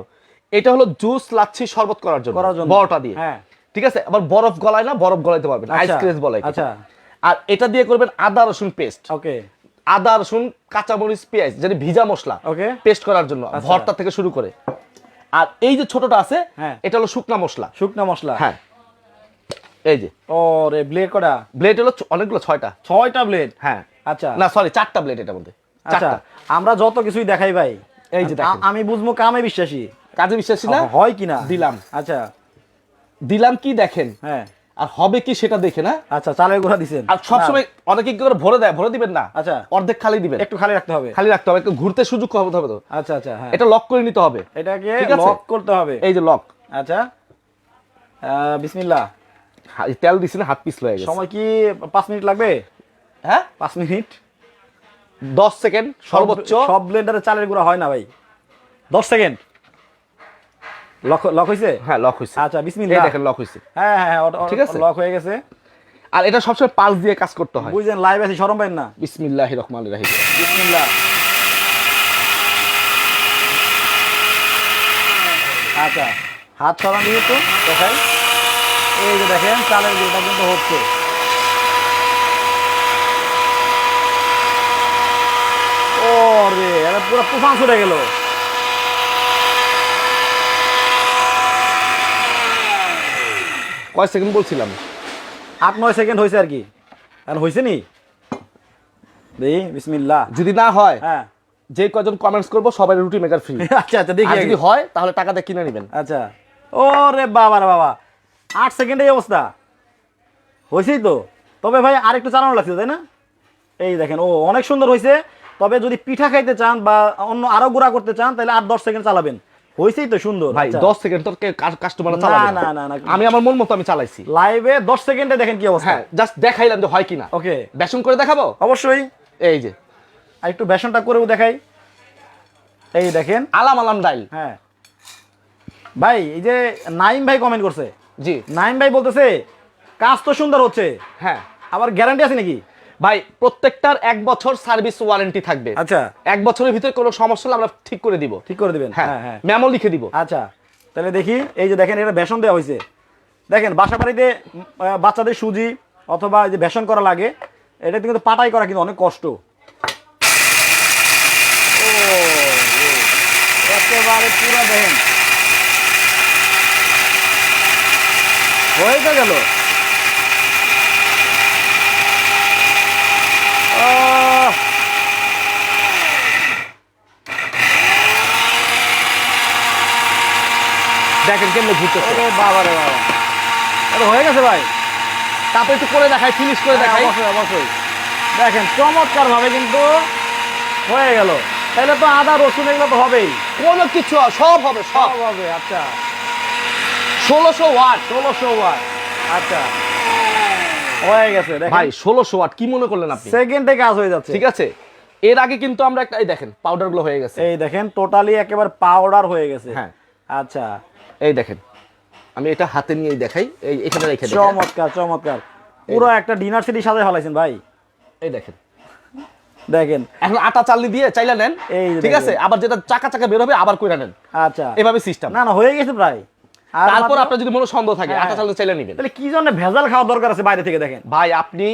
এটা হলো জুস লাচ্ছি শরবত করার জন্য। বড়টা দিয়ে। হ্যাঁ। ঠিক আছে? আবার বরফ গলায় না বরফ গলাইতে পারবেন। আচ্ছা, ক্রেজ বলাই আচ্ছা। আর এটা দিয়ে করবেন আদা রসুন পেস্ট। ওকে। আদা রসুন কাঁচামরিচ পেঁয়াজ যেটা ভিজা মশলা. পেস্ট করার জন্য আচ্ছা। ভর্তা থেকে শুরু করে। আর এই যে ছোটটা আছে হ্যাঁ। এটা হলো শুকনা মশলা। শুকনা মশলা। হ্যাঁ। এই যে। ওরে ব্লেড কটা? ব্লেড হলো অনেকগুলো ছয়টা। ছয়টা ব্লেড হ্যাঁ। আচ্ছা। না সরি চারটা ব্লেড এটার মধ্যে। আচ্ছা। আমরা যত কিছুই দেখাই ভাই এই যে। আমি বুঝব কামে বিশ্বাসী। কাজে বিশ্বাসী না? হয় কিনা? দিলাম। আচ্ছা। দিলাম কি দেখেন? হ্যাঁ। আর হবে কি সেটা দেখে না? আচ্ছা চালের গুঁড়া দিছেন। আর সবসময় অনেকে কি করে ভরে দেয়? ভরে দিবেন না? আচ্ছা। অর্ধেক খালি দিবেন। একটু খালি রাখতে হবে। খালি রাখতে হবে। একটু ঘুরতে সুযোগ হতে হবে তো? আচ্ছা আচ্ছা হ্যাঁ। এটা লক করে নিতে হবে। এটাকে লক করতে হবে। এই যে লক আচ্ছা। বিসমিল্লাহ। তেল দিছি না হাত পিস হয়ে গেছে। সময় কি পাঁচ মিনিট লাগবে? হ্যাঁ? পাঁচ মিনিট। দশ সেকেন্ড সর্বোচ্চ। সব- সব ব্লেন্ডারে চালের গুঁড়া হয় না ভাই। দশ সেকেন্ড। লক লক হয়েছে হ্যাঁ লক হয়েছে আচ্ছা এই দেখেন লক হয়েছে হ্যাঁ হ্যাঁ ঠিক ঠিক আছে? লক হয়ে গেছে। আর এটা সবসময় পালস দিয়ে কাজ করতে হয়। বুঝলেন লাইভ আছে সরম পাইন না। বিসমিল্লাহ রহমান রাহিম। বিসমিল্লাহ। আচ্ছা হাত সরান দিয়ে তো দেখাই। এই যে দেখেন চালের গুঁড়োটা কিন্তু হচ্ছে। ও রে এটা পুরো তুফান ছুটে গেল। কয় সেকেন্ড বলছিলাম? আট নয় সেকেন্ড হয়েছে আর কি। আর হয়েছে নি? দেখি বিসমিল্লাহ। যদি না হয় হ্যাঁ। যে কজন কমেন্টস করব সবাই রুটি মেকার ফ্রি [laughs] আচ্ছা আচ্ছা দেখি যদি হয় তাহলে টাকা দিয়ে কিনে নেবেন। আচ্ছা। ও রে বাবা রে বাবা। আট সেকেন্ডে অবস্থা। হয়েছেই তো। তবে ভাই আর একটু চালানো লাগছে তাই না? এই দেখেন ও অনেক সুন্দর হয়েছে তবে যদি পিঠা খাইতে চান বা অন্য আরও গুঁড়া করতে চান তাহলে আট দশ সেকেন্ড চালাবেন। হয়েছেই তো সুন্দর ভাই আচ্ছা। দশ সেকেন্ড তোর কাস্টমার চালাবে? না, না, না। আমি আমার মন মতো আমি চালাইছি। লাইভে দশ সেকেন্ডে দেখেন কি অবস্থা। হ্যাঁ জাস্ট দেখাইলাম যে হয় কিনা। ওকে বেসন করে দেখাবো? অবশ্যই। এই যে। আর একটু বেসনটা করেও দেখাই। এই দেখেন। আলাম আলাম ডাইল। হ্যাঁ। ভাই এই যে নাইম ভাই কমেন্ট করছে। জি। নাইম ভাই বলতেছে কাজ তো সুন্দর হচ্ছে। হ্যাঁ। আবার গ্যারান্টি আছে নাকি? ভাই প্রত্যেকটার এক বছর সার্ভিস ওয়ারেন্টি থাকবে। আচ্ছা। এক বছরের ভিতরে কোনো সমস্যা হলে আমরা ঠিক করে দিব। ঠিক করে দিবেন। হ্যাঁ হ্যাঁ মেমো লিখে দিব। আচ্ছা তাহলে দেখি এই যে দেখেন এটা বেসন দেওয়া হয়েছে। দেখেন বাসা বাড়িতে বাচ্চাদের সুজি অথবা এই যে বেসন করা লাগে এটা কিন্তু পাটাই করা কিন্তু অনেক কষ্ট। একেবারে পুরো দেখেন। হয়ে গেল। দেখেন কেমনে ঘুরতেছে বাবা রে বাবা। এটা হয়ে গেছে ভাই। তারপরে একটু করে দেখাই ফিনিশ করে হ্যাঁ, দেখাই। অবশ্যই অবশ্যই। দেখেন চমৎকার ভাবে কিন্তু হয়ে গেল। তাহলে তো আদা রসুন এগুলো তো হবেই। কোনো কিছু সব হবে সব। সব হবে আচ্ছা। ষোলোশো ওয়াট ষোলোশো ওয়াট। আচ্ছা। হয়ে গেছে ভাই ষোলোশো ওয়াট কি মনে করলেন আপনি? সেকেন্ডে কাজ হয়ে যাচ্ছে। ঠিক আছে? এর আগে কিন্তু আমরা একটা এই দেখেন পাউডারগুলো হয়ে গেছে। এই দেখেন টোটালি একেবারে পাউডার হয়ে গেছে। হ্যাঁ। আচ্ছা। এই দেখেন আমি এটা হাতে নিয়ে দেখাই এই এখানে রেখে চমৎকার চমৎকার। পুরো একটা ডিনার সিটি সাজায় ফেলাইছেন ভাই। এই দেখেন। দেখেন। এখন আটা চালনি দিয়ে চাইলে নেন এই ঠিক আছে? আবার যেটা চাকা চাকা বের হবে আবার কইরা নেন। আচ্ছা। এভাবে সিস্টেম না না হয়ে গেছে প্রায়। তারপর আপনার যদি মনে সন্দেহ থাকে হ্যাঁ। আটা চালনি চাইলে নেবেন। তাহলে কি জন্য ভেজাল খাওয়া দরকার আছে বাইরে থেকে দেখেন? ভাই আপনি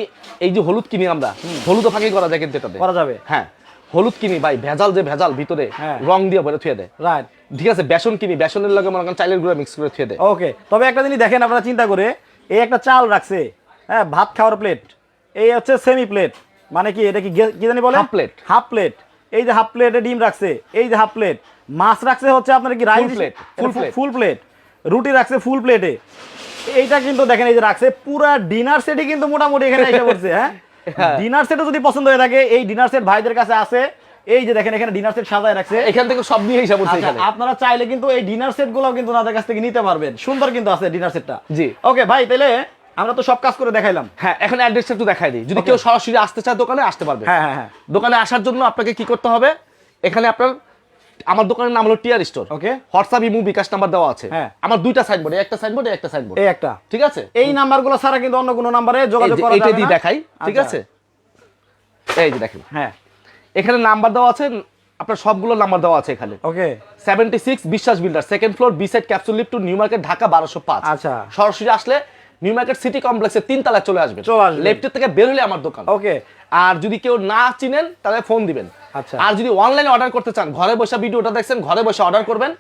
এই যে হলুদ কিনি আমরা হলুদ ফাঁকি করা যায় কিন্তু এটাতে। করা যাবে। হ্যাঁ হলুদ কিনি ভাই ভেজাল যে ভেজাল ভিতরে হ্যাঁ। রং দিয়ে ভরে থুয়ে দেয়। রাইট ঠিক আছে বেসন কিনি বেসনের লগে মনে করেন চাইলের গুঁড়া মিক্স করে থুয়ে দেয়। ওকে তবে একটা জিনিস দেখেন আপনারা চিন্তা করে এই একটা চাল রাখছে হ্যাঁ ভাত খাওয়ার প্লেট এই হচ্ছে সেমি প্লেট মানে কি এটা কি কি জানি বলে? হাফ প্লেট হাফ প্লেট এই যে হাফ প্লেটে ডিম রাখছে এই যে হাফ প্লেট মাছ রাখছে হচ্ছে আপনার কি rice plate full plate full plate রুটি রাখছে ফুল প্লেটে এইটা কিন্তু দেখেন এই যে রাখছে পুরা ডিনার সেটই কিন্তু মোটামুটি এখানে এসে পড়ছে হ্যাঁ? হ্যাঁ। ডিনার সেটও যদি পছন্দ হয়ে থাকে এই ডিনার সেট ভাইদের কাছে আছে এই যে দেখেন এখানে ডিনার সেট সাজায় রাখছে। এখান থেকে সব নিয়ে হিসাব হচ্ছে আচ্ছা, এখানে। আপনারা চাইলে কিন্তু এই ডিনার সেটগুলো কিন্তু ওনাদের কাছ থেকে নিতে পারবেন। সুন্দর কিন্তু আছে ডিনার সেটটা জি। ওকে ভাই তাহলে আমরা তো সব কাজ করে দেখাইলাম। হ্যাঁ এখন অ্যাড্রেসটা একটু দেখাই দিই। যদি কেউ সরাসরি আসতে চায় দোকানে আসতে পারবে। হ্যাঁ হ্যাঁ হ্যাঁ। দোকানে আসার জন্য আপনাকে কি করতে হবে? এখানে আপনার আমার দোকানের নাম হলো টিয়ার স্টোর। ওকে হোয়াটসঅ্যাপ ইমু বিকাশ নাম্বার দেওয়া আছে। হ্যাঁ। আমার দুইটা সাইনবোর্ড একটা সাইনবোর্ড একটা সাইনবোর্ড এই একটা। ঠিক আছে? এই নাম্বারগুলো ছাড়া কিন্তু অন্য কোনো নাম্বারে যোগাযোগ করা যাবে দিয়ে না। দেখাই ঠিক আচ্ছা, আছে? এই যে দেখেন। হ্যাঁ। এখানে নাম্বার দেওয়া আছে আপনার সবগুলো নাম্বার দেওয়া আছে এখানে। Okay seventy six Biswas builder second floor B side capsule lift two New Market Dhaka বারোশো পাঁচ। আচ্ছা। সরাসরি আসলে নিউ মার্কেট সিটি কমপ্লেক্সের তিন তলায় চলে আসবে চলে আসবেন। লেফটের থেকে বের হলে আমার দোকান। ওকে আর যদি কেউ না চিনেন তাহলে ফোন দিবেন। আচ্ছা। আর যদি অনলাইনে অর্ডার করতে চান ঘরে বসে ভিডিওটা দেখছেন ঘরে বসে অর্ডার করবেন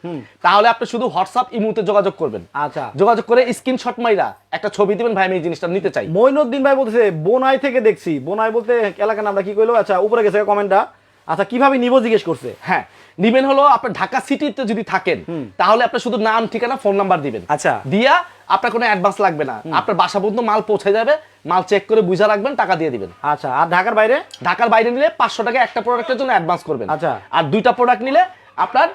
তাহলে আপনি শুধু হোয়াটসঅ্যাপ ইমুতে যোগাযোগ করবেন। আচ্ছা। যোগাযোগ করে স্ক্রিনশট মাইরা একটা ছবি দিবেন ভাই আমি এই জিনিসটা নিতে চাই। মইনুদ্দিন ভাই বলতেছে বোনাই থেকে দেখছি। বোনাই বলতে এলাকার নামটা কি কইলো? আচ্ছা উপরে গেছে কমেন্টটা আচ্ছা কীভাবে নিব জিজ্ঞেস করছে? হ্যাঁ। নিবেন হলো আপনার ঢাকা সিটিতে যদি থাকেন তাহলে আপনি শুধু নাম ঠিকানা ফোন নাম্বার দিবেন। আচ্ছা। দিয়া আপনার কোনো অ্যাডভান্স লাগবে না। আপনার বাসা পর্যন্ত মাল পৌঁছে যাবে মাল চেক করে বুঝা রাখবেন টাকা দিয়ে দিবেন। আচ্ছা আর ঢাকার বাইরে? ঢাকার বাইরে নিলে পাঁচশো টাকা একটা প্রোডাক্টের জন্য অ্যাডভান্স করবেন। আচ্ছা। আর দুইটা প্রোডাক্ট নিলে আপনার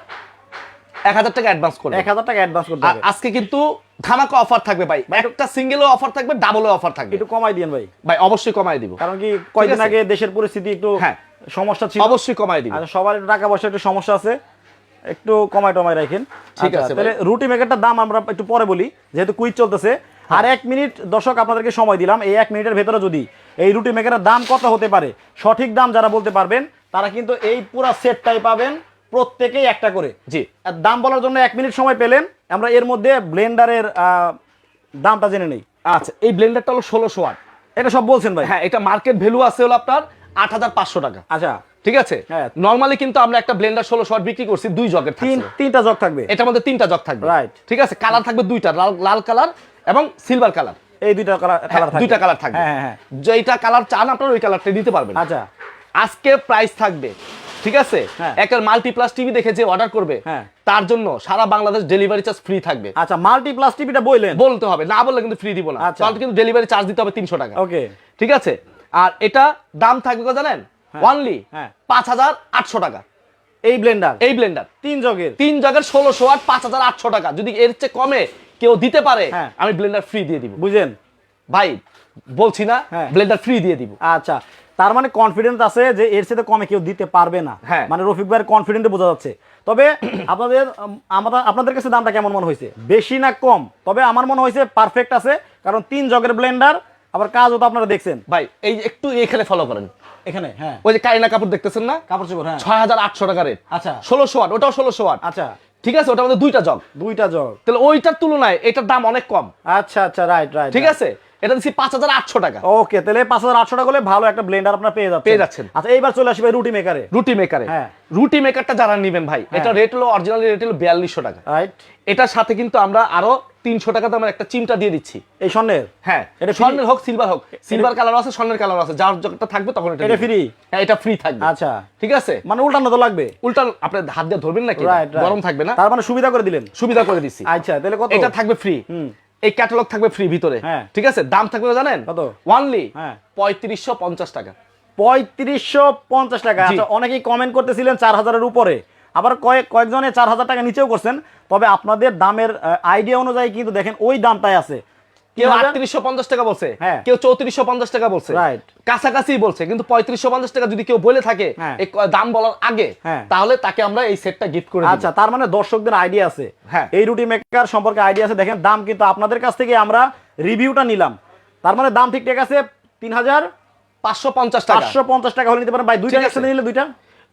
এক হাজার টাকা অ্যাডভান্স করবেন। এক হাজার টাকা অ্যাডভান্স করতে হবে। আজকে কিন্তু ধামাকা অফার থাকবে ভাই। একটা সিঙ্গেলও অফার থাকবে ডাবলও অফার থাকবে। একটু কমাই দিন ভাই। ভাই অবশ্যই কমায় দিব। কারণ কি কয়দিন। আগে দেশের পরিস্থিতি একটু হ্যাঁ। সমস্যা ছিল। অবশ্যই কমায় দিব আচ্ছা সবার টাকা পয়সা একটু সমস্যা আছে। একটু কমাই টমাই রাখেন। ঠিক আচ্ছা, আছে তাহলে রুটি মেকারটার দাম আমরা একটু পরে বলি যেহেতু কুইজ চলতেছে। হ্যাঁ। আর এক মিনিট দর্শক আপনাদেরকে সময় দিলাম। এই এক মিনিটের ভেতরে যদি এই রুটি মেকারের দাম কত হতে পারে সঠিক দাম যারা বলতে পারবেন তারা কিন্তু এই পুরো সেটটাই পাবেন প্রত্যেকেই একটা করে। জি। আর দাম বলার জন্য এক মিনিট সময় পেলেন। আমরা এর মধ্যে ব্লেন্ডারের দামটা জেনে নেই। আচ্ছা এই ব্লেন্ডারটা হলো ষোলোশো ওয়াট। এটা সব বলছেন ভাই। হ্যাঁ এটা মার্কেট ভ্যালু আছে হলো আপনার আট হাজার পাঁচশো টাকা। আচ্ছা। ঠিক আছে? হ্যাঁ। নর্মালি কিন্তু আমরা একটা ব্লেন্ডার ষোলো শট বিক্রি করছি দুই জগের তিন তিন তিনটা জগ থাকবে? এটার মধ্যে তিনটা জগ থাকবে। Right. ঠিক আছে? কালার থাকবে দুইটা লাল লাল কালার এবং সিলভার কালার এই দুইটা কালার কালার দুইটা কালার থাকবে। হ্যাঁ হ্যাঁ হ্যাঁ। যেইটা কালার চান আপনার ওই কালারটা নিতে পারবেন। আচ্ছা। আজকে প্রাইস থাকবে। ঠিক আছে? হ্যাঁ। একটা মাল্টিপ্লাস টিভি দেখে যে অর্ডার করবে হ্যাঁ। তার জন্য সারা বাংলাদেশ ডেলিভারি চার্জ ফ্রি থাকবে। আচ্ছা মাল্টি প্লাস টিভিটা বললেন? বলতে হবে না বললে কিন্তু ফ্রি দিব না। আচ্ছা। তাহলে কিন্তু ডেলিভারি চার্জ দিতে হবে তিনশো টাকা। ওকে ঠিক আছে? আর এটা দাম থাকবে কত জানেন? ওয়ানলি হ্যাঁ। পাঁচ হাজার আটশো টাকা। এই ব্লেন্ডার এই ব্লেন্ডার তিন জগের? তিন জায়গার ষোলোশো আর পাঁচ হাজার আটশো টাকা। যদি এর চেয়ে কমে কেউ দিতে পারে হ্যাঁ। আমি ব্লেন্ডার ফ্রি দিয়ে দিব। বুঝেন? ভাই বলছি না হ্যাঁ। ব্লেন্ডার ফ্রি দিয়ে দিব। আচ্ছা তার মানে কনফিডেন্স আছে যে এর সাথে কমে কেউ দিতে পারবে না। হ্যাঁ। মানে রফিক ভাইয়ের কনফিডেন্টে বোঝা যাচ্ছে। তবে [clears throat] আপনাদের আমাদের আপনাদের কাছে দামটা কেমন মনে হয়েছে? বেশি না কম? তবে আমার মনে হয়েছে পারফেক্ট আছে কারণ তিন জগের ব্লেন্ডার আবার কাজও তো আপনারা দেখছেন। ভাই এই একটু এখানে ফলো করেন। এখানে হ্যাঁ। ওই যে কাইনা কাপড় দেখতেছেন না? কাপড় চোপড় হ্যাঁ। ছয় হাজার আটশো টাকা রেট আচ্ছা। ষোলোশো ওয়াট ওটাও ষোলোশো ওয়াট আচ্ছা। ঠিক আছে ওটার মধ্যে দুইটা জগ। দুইটা জগ। তাহলে ওইটার তুলনায় এটার দাম অনেক কম। আচ্ছা আচ্ছা রাইট রাইট ঠিক আছে? এটা দিচ্ছি পাঁচ হাজার আটশো টাকা। ওকে তাহলে পাঁচ হাজার আটশো টাকা হলে ভালো একটা ব্লেন্ডার আপনার পেয়ে যাচ্ছেন। পেয়ে যাচ্ছেন। আচ্ছা এইবার চলে আসবে রুটি মেকারে রুটি মেকারে হ্যাঁ। রুটি মেকারটা যারা নেবেন ভাই এটা রেট হলো অরিজিনাল রেট হলো বিয়াল্লিশশো টাকা। রাইট এটার সাথে কিন্তু আমরা আরও তিনশো টাকা দামের একটা চিমটা দিয়ে দিচ্ছি। এই স্বর্ণের? হ্যাঁ এটা স্বর্ণের হোক সিলভার হোক। সিলভার কালার আছে স্বর্ণের কালার আছে। যার যতটা থাকবে তখন এটা এটা free? হ্যাঁ এটা ফ্রি থাকবে। আচ্ছা। ঠিক আছে? মানে উল্টানো তো লাগবে? উল্টা আপনি হাত দিয়ে ধরবেন নাকি? গরম থাকবে না? তার মানে সুবিধা করে দিলেন? সুবিধা করে দিচ্ছি আচ্ছা তাহলে কত? এটা থাকবে ফ্রি হুম। এই ক্যাটালগ থাকবে ফ্রি ভিতরে। হ্যাঁ। ঠিক আছে? দাম থাকবে জানেন? কত? ওয়ানলি হ্যাঁ। পঁয়ত্রিশশো পঞ্চাশ টাকা। পঁয়ত্রিশশো পঞ্চাশ টাকা। আচ্ছা অনেকেই কমেন্ট করতেছিলেন চার হাজারের উপরে। আবার কয়েক কয়েকজনে চার হাজার টাকা নিচেও করছেন। তবে আপনাদের দামের আইডিয়া অনুযায়ী কিন্তু দেখেন ওই দামটাই আছে। কেউ আটত্রিশশো পঞ্চাশ টাকা বলছে হ্যাঁ। কেউ চৌত্রিশশো পঞ্চাশ টাকা বলছে। কাছাকাছি বলছে কিন্তু পঁয়ত্রিশশো পঞ্চাশ টাকা যদি কেউ বলে থাকে হ্যাঁ। দাম বলার আগে হ্যাঁ। তাহলে তাকে আমরা এই সেটটা গিফট করে আচ্ছা তার মানে দর্শকদের আইডিয়া আছে। হ্যাঁ। এই রুটি মেকার সম্পর্কে আইডিয়া আছে। দেখেন দাম কিন্তু আপনাদের কাছ থেকে আমরা রিভিউটা নিলাম। তার মানে দাম ঠিক ঠিক আছে তিন হাজার পাঁচশো পঞ্চাশ টাকা। পাঁচশো পঞ্চাশ টাকা হলে নিতে পারেন। ভাই দুইটা নিলে দুইটা?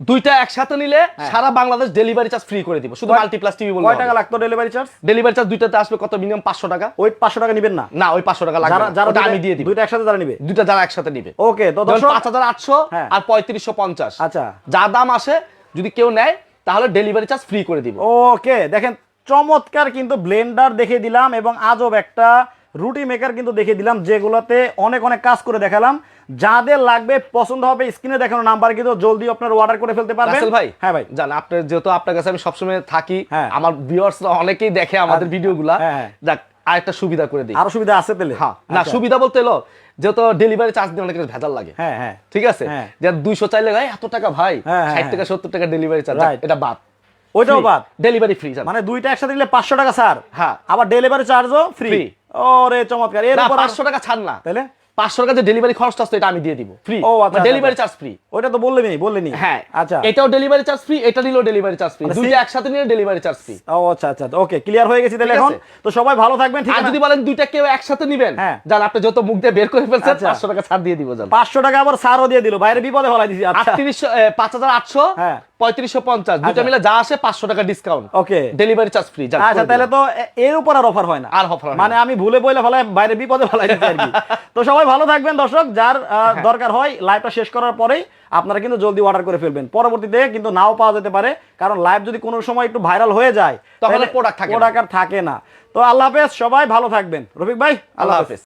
দুইটা একসাথে নিলে সারা বাংলাদেশ ডেলিভারি চার্জ ফ্রি করে দিব। শুধু মাল্টিপ্লাস টিভি বলব কয় টাকা লাগতো ডেলিভারি চার্জ ডেলিভারি চার্জ দুইটাতে আসবে কত? মিনিমাম পাঁচশো টাকা। ওই পাঁচশো টাকা নিবেন না? না ওই পাঁচশো টাকা লাগবে যারা যারা আমি দিয়ে দিব। দুইটা একসাথে যারা নিবে? দুইটা যারা একসাথে নিবে। ওকে তো দর্শক পাঁচ হাজার আটশো হ্যাঁ। আর পঁয়ত্রিশশো পঞ্চাশ। আচ্ছা। যা দাম আসে যদি কেউ নেয় তাহলে ডেলিভারি চার্জ ফ্রি করে দিব। ওকে দেখেন চমৎকার কিন্তু ব্লেন্ডার দেখে দিলাম এবং আজব একটা রুটি মেকার কিন্তু দেখে দিলাম যেগুলোতে অনেক অনেক কাজ করে দেখালাম। যাদের লাগবে পছন্দ হবে স্ক্রিনে দেখানো নাম্বার কিন্তু জলদি আপনার অর্ডার করে ফেলতে পারবেন। ভাই হ্যাঁ ভাই। জান আপনার যেহেতু আপনার কাছে আমি সবসময় থাকি হ্যাঁ। আমার ভিউয়ার্স অনেকেই দেখে আমাদের ভিডিওগুলা হ্যাঁ, হ্যাঁ। যাক আরেকটা সুবিধা করে দিই। আরও সুবিধা আছে তাহলে? হ্যাঁ না আচ্ছা। সুবিধা বলতে এলো যেহেতু ডেলিভারি চার্জ দিয়ে অনেকের ভেজাল লাগে। হ্যাঁ হ্যাঁ। ঠিক আছে। যে দুইশো চাইলে ভাই এত টাকা ভাই ষাট টাকা সত্তর টাকা ডেলিভারি চার্জ. এটা বাদ। ওইটাও বাদ। ডেলিভারি ফ্রি মানে দুইটা একসাথে নিলে পাঁচশো টাকা স্যার। হ্যাঁ। আবার ডেলিভারি চার্জও ফ্রি। ওরে চমৎকার। এর উপর আর- পাঁচশো টাকা ছাড় না। তাহলে পাঁচশো টাকা যে ডেলিভারি খরচটা আসতো এটা আমি দিয়ে দিব ফ্রি ও, আচ্ছা, আচ্ছা, ডেলিভারি আচ্ছা। চার্জ ফ্রি ওইটা তো বললেনি বললেনি। হ্যাঁ আচ্ছা। এটাও ডেলিভারি চার্জ ফ্রি এটা নিলেও ডেলিভারি চার্জ ফ্রি দুইটা একসাথে নিলে ডেলিভারি চার্জ ফ্রি ও আচ্ছা আচ্ছা ওকে ক্লিয়ার হয়ে গেছি তাহলে এখন? তো সবাই ভালো থাকবেন ঠিক আছে যদি বলেন দুইটা কেউ একসাথে নিবেন হ্যাঁ। আপনি যত মুখ দিয়ে বের করে ফেলছেন আচ্ছা। পাঁচশো টাকা ছাড় দিয়ে দিব যান। পাঁচশো টাকা আবার সারও দিয়ে দিল বাইরে বিপদে ফলাই দিছি আচ্ছা। আটত্রিশশো পাঁচ হাজার আটশো হ্যাঁ। পঁয়ত্রিশশো পঞ্চাশ। দুইটা আচ্ছা। মিলে যা আসে পাঁচশো টাকা discount okay delivery charge free আচ্ছা তাহলে তো এর উপর আর অফার হয় না। আর হয় না। মানে আমি ভুলে বইলে বাইরে বিপদে ফেলাই তো সবাই ভালো থাকবেন দর্শক যার দরকার হয় লাইভটা শেষ করার পরেই আপনারা কিন্তু জলদি অর্ডার করে ফেলবেন। পরবর্তীতে কিন্তু নাও পাওয়া যেতে পারে কারণ লাইভ যদি কোনো সময় একটু ভাইরাল হয়ে যায় তাহলে product থাকে প্রোডাক্ট আর থাকে না। তো আল্লাহ হাফেজ সবাই ভালো থাকবেন। রফিক ভাই আল্লাহ হাফেজ।